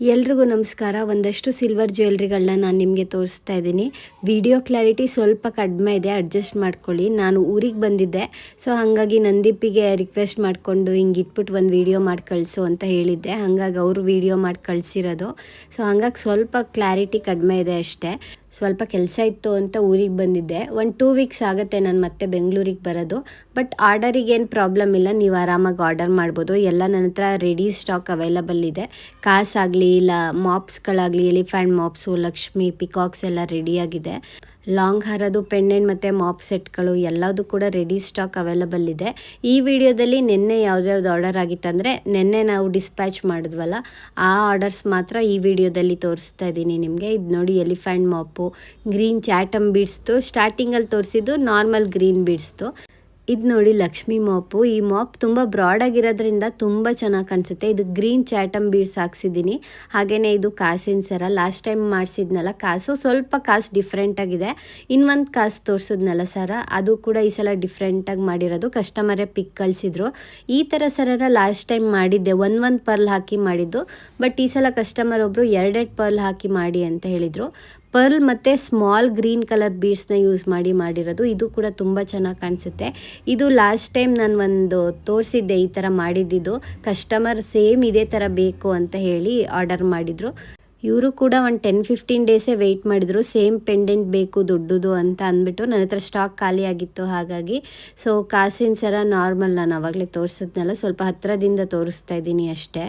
ಎಲ್ರಿಗೂ ನಮಸ್ಕಾರ. ಒಂದಷ್ಟು ಸಿಲ್ವರ್ ಜ್ಯುವೆಲ್ರಿಗಳನ್ನ ನಾನು ನಿಮಗೆ ತೋರಿಸ್ತಾ ಇದ್ದೀನಿ. ವಿಡಿಯೋ ಕ್ಲಾರಿಟಿ ಸ್ವಲ್ಪ ಕಡಿಮೆ ಇದೆ ಅಡ್ಜಸ್ಟ್ ಮಾಡ್ಕೊಳ್ಳಿ. ನಾನು ಊರಿಗೆ ಬಂದಿದ್ದೆ ಸೊ ಹಾಗಾಗಿ ನಂದೀಪಿಗೆ ರಿಕ್ವೆಸ್ಟ್ ಮಾಡಿಕೊಂಡು ಹಿಂಗೆ ಇಟ್ಬಿಟ್ಟು ಒಂದು ವಿಡಿಯೋ ಮಾಡಿ ಕಳಿಸು ಅಂತ ಹೇಳಿದ್ದೆ. ಹಾಗಾಗಿ ಅವರು ವಿಡಿಯೋ ಮಾಡಿ ಕಳಿಸಿರೋದು. ಸೊ ಹಾಗಾಗಿ ಸ್ವಲ್ಪ ಕ್ಲಾರಿಟಿ ಕಡಿಮೆ ಇದೆ ಅಷ್ಟೇ. ಸ್ವಲ್ಪ ಕೆಲಸ ಇತ್ತು ಅಂತ ಊರಿಗೆ ಬಂದಿದ್ದೆ. ಒಂದು ಟೂ ವೀಕ್ಸ್ ಆಗುತ್ತೆ ನಾನು ಮತ್ತೆ ಬೆಂಗಳೂರಿಗೆ ಬರೋದು. ಬಟ್ ಆರ್ಡರಿಗೆ ಏನು ಪ್ರಾಬ್ಲಮ್ ಇಲ್ಲ, ನೀವು ಆರಾಮಾಗಿ ಆರ್ಡರ್ ಮಾಡ್ಬೋದು. ಎಲ್ಲ ನನ್ನ ಹತ್ರ ರೆಡಿ ಸ್ಟಾಕ್ ಅವೈಲಬಲ್ ಇದೆ. ಕಾಸಾಗಲಿ, ಇಲ್ಲ ಮಾಪ್ಸ್ಗಳಾಗಲಿ ಎಲಿಫ್ಯಾಂಟ್ ಮಾಪ್ಸು ಲಕ್ಷ್ಮಿ ಪಿಕಾಕ್ಸ್ ಎಲ್ಲ ರೆಡಿಯಾಗಿದೆ ಲಾಂಗ್ ಹಾರದು ಪೆಂಡೆಂಟ್ ಮತ್ತು ಮಾಪ್ ಸೆಟ್ಗಳು ಎಲ್ಲದೂ ಕೂಡ ರೆಡಿ ಸ್ಟಾಕ್ ಅವೈಲಬಲ್ ಇದೆ. ಈ ವಿಡಿಯೋದಲ್ಲಿ ನಿನ್ನೆ ಯಾವ್ದ್ಯಾವ್ದು ಆರ್ಡರ್ ಆಗಿತ್ತಂದರೆ ನಿನ್ನೆ ನಾವು ಡಿಸ್ಪ್ಯಾಚ್ ಮಾಡಿದ್ವಲ್ಲ, ಆ ಆರ್ಡರ್ಸ್ ಮಾತ್ರ ಈ ವಿಡಿಯೋದಲ್ಲಿ ತೋರಿಸ್ತಾ ಇದ್ದೀನಿ ನಿಮಗೆ. ಇದು ನೋಡಿ ಎಲಿಫ್ಯಾಂಟ್ ಮಾಪು ಗ್ರೀನ್ ಚಾಟಮ್ ಬೀಡ್ಸ್ದು ಸ್ಟಾರ್ಟಿಂಗಲ್ಲಿ ತೋರಿಸಿದ್ದು ನಾರ್ಮಲ್ ಗ್ರೀನ್ ಬೀಡ್ಸ್ತು ಇದು ನೋಡಿ ಲಕ್ಷ್ಮಿ ಮಾಪು. ಈ ಮಾಪ್ ತುಂಬ ಬ್ರಾಡ್ ಆಗಿರೋದ್ರಿಂದ ತುಂಬ ಚೆನ್ನಾಗಿ ಕಾಣಿಸುತ್ತೆ. ಇದು ಗ್ರೀನ್ ಚಾಟಮ್ ಬೀಡ್ಸ್ ಹಾಕ್ಸಿದ್ದೀನಿ. ಹಾಗೆಯೇ ಇದು ಕಾಸಿನ ಸರ. ಲಾಸ್ಟ್ ಟೈಮ್ ಮಾಡಿಸಿದ್ನಲ್ಲ ಕಾಸು. ಸ್ವಲ್ಪ ಕಾಸು ಡಿಫ್ರೆಂಟಾಗಿದೆ ಇನ್ನೊಂದು ಕಾಸು ತೋರಿಸಿದ್ನಲ್ಲ ಸರ, ಅದು ಕೂಡ ಈ ಸಲ ಡಿಫ್ರೆಂಟಾಗಿ ಮಾಡಿರೋದು. ಕಸ್ಟಮರೇ ಪಿಕ್ ಕಳಿಸಿದ್ರು. ಈ ಥರ ಸರನ ಲಾಸ್ಟ್ ಟೈಮ್ ಮಾಡಿದ್ದೆ. ಒಂದು ಒಂದು ಪರ್ಲ್ ಹಾಕಿ ಮಾಡಿದ್ದು. ಬಟ್ ಈ ಸಲ ಕಸ್ಟಮರ್ ಒಬ್ಬರು ಎರಡೆರಡು ಪರ್ಲ್ ಹಾಕಿ ಮಾಡಿ ಅಂತ ಹೇಳಿದರು. ಪರ್ಲ್ ಮತ್ತು ಸ್ಮಾಲ್ ಗ್ರೀನ್ ಕಲರ್ ಬೀಡ್ಸ್ನ ಯೂಸ್ ಮಾಡಿ ಮಾಡಿರೋದು. ಇದು ಕೂಡ ತುಂಬ ಚೆನ್ನಾಗಿ ಕಾಣಿಸುತ್ತೆ. ಇದು ಲಾಸ್ಟ್ ಟೈಮ್ ನಾನು ಒಂದು ತೋರಿಸಿದ್ದೆ ಈ ಥರ ಮಾಡಿದ್ದಿದ್ದು. ಕಸ್ಟಮರ್ ಸೇಮ್ ಇದೇ ಥರ ಬೇಕು ಅಂತ ಹೇಳಿ ಆರ್ಡರ್ ಮಾಡಿದರು. ಇವರು ಕೂಡ ಒಂದು ಟೆನ್ ಫಿಫ್ಟೀನ್ ಡೇಸೇ ವೆಯ್ಟ್ ಮಾಡಿದರು. ಸೇಮ್ ಪೆಂಡೆಂಟ್ ಬೇಕು, ದೊಡ್ಡದು ಅಂತ ಅಂದ್ಬಿಟ್ಟು ನನ್ನ ಹತ್ರ ಸ್ಟಾಕ್ ಖಾಲಿ ಆಗಿತ್ತು ಹಾಗಾಗಿ. ಸೊ ಕಾಸಿನ ಸರ ನಾರ್ಮಲ್ ನಾನು ಆವಾಗಲೇ ತೋರಿಸಿದ್ನಲ್ಲ, ಸ್ವಲ್ಪ ಹತ್ತಿರದಿಂದ ತೋರಿಸ್ತಾ ಇದ್ದೀನಿ ಅಷ್ಟೇ.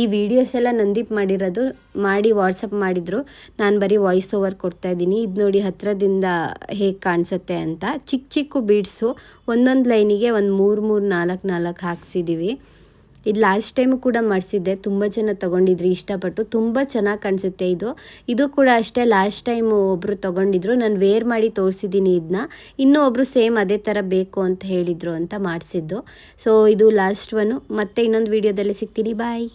ಈ ವಿಡಿಯೋಸ್ ಎಲ್ಲ ನಂದೀಪ್ ಮಾಡಿರೋದು, ಮಾಡಿ ವಾಟ್ಸಪ್ ಮಾಡಿದರು. ನಾನು ಬರೀ ವಾಯ್ಸ್ ಓವರ್ ಕೊಡ್ತಾ ಇದ್ದೀನಿ. ಇದು ನೋಡಿ ಹತ್ತಿರದಿಂದ ಹೇಗೆ ಕಾಣಿಸುತ್ತೆ ಅಂತ. ಚಿಕ್ಕ ಚಿಕ್ಕ ಬೀಡ್ಸು ಒಂದೊಂದು ಲೈನಿಗೆ ಒಂದು ಮೂರು ಮೂರು, ನಾಲ್ಕು ನಾಲ್ಕು ಹಾಕ್ಸಿದ್ದೀವಿ ಇದು ಲಾಸ್ಟ್ ಟೈಮು ಕೂಡ ಮಾಡಿಸಿದ್ದೆ. ತುಂಬ ಜನ ತೊಗೊಂಡಿದ್ರಿ, ಇಷ್ಟಪಟ್ಟು. ತುಂಬ ಚೆನ್ನಾಗಿ ಕಾಣಿಸುತ್ತೆ ಇದು. ಇದು ಕೂಡ ಅಷ್ಟೇ ಲಾಸ್ಟ್ ಟೈಮು ಒಬ್ಬರು ತೊಗೊಂಡಿದ್ರು. ನಾನು ವೇರ್ ಮಾಡಿ ತೋರಿಸಿದ್ದೀನಿ ಇದನ್ನ ಇನ್ನೂ ಒಬ್ಬರು ಸೇಮ್ ಅದೇ ಥರ ಬೇಕು ಅಂತ ಹೇಳಿದರು ಅಂತ ಮಾಡಿಸಿದ್ದು. ಸೊ ಇದು ಲಾಸ್ಟ್ ಒನು ಮತ್ತೆ ಇನ್ನೊಂದು ವೀಡಿಯೋದಲ್ಲಿ ಸಿಗ್ತೀನಿ. ಬಾಯ್